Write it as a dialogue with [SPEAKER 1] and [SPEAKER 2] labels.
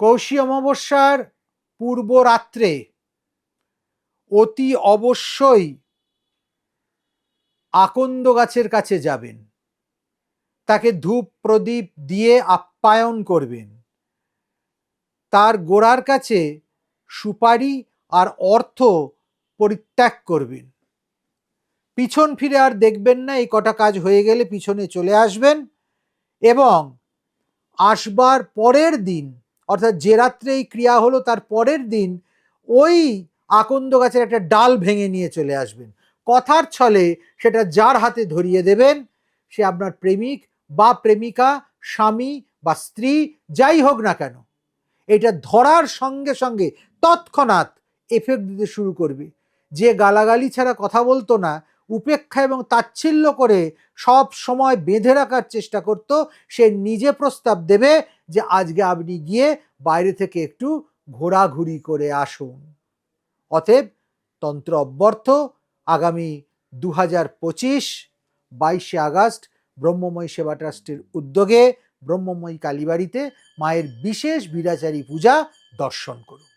[SPEAKER 1] কৌশী অমাবস্যার পূর্ব রাত্রে অতি অবশ্যই আকন্দ গাছের কাছে যাবেন। তাকে ধূপ প্রদীপ দিয়ে আপ্যায়ন করবেন। তার গোড়ার কাছে সুপারি আর অর্থ পরিত্যাগ করবেন। পিছন ফিরে আর দেখবেন না, এই কটা কাজ হয়ে গেলে পিছনে চলে আসবেন এবং আসবার পরের দিন অর্থাৎ যে রাত্রে এই ক্রিয়া হলো, তার পরের দিন ওই আকন্দ গাছের একটা ডাল ভেঙে নিয়ে চলে আসবেন। কথার ছলে সেটা যার হাতে ধরিয়ে দেবেন, সে আপনার প্রেমিক বা প্রেমিকা, স্বামী বা স্ত্রী, যাই হোক না কেন, এটা ধরার সঙ্গে সঙ্গে তৎক্ষণাৎ এফেক্ট দিতে শুরু করবে। যে গালাগালি ছাড়া কথা বলতো না উপেক্ষা এবং তাচ্ছিল্য করে সব সময় বেঁধে রাখার চেষ্টা করত, সে নিজে প্রস্তাব দেবে যে আজকে আপনি গিয়ে বাইরে থেকে একটু ঘোরাঘুরি করে আসুন। অতএব তন্ত্র অব্যর্থ, আগামী দু হাজার পঁচিশ বাইশে আগস্ট ব্রহ্মময়ী সেবা ট্রাস্টের উদ্যোগে ব্রহ্মময়ী কালীবাড়িতে মায়ের বিশেষ বিরাচারী পূজা দর্শন করুন।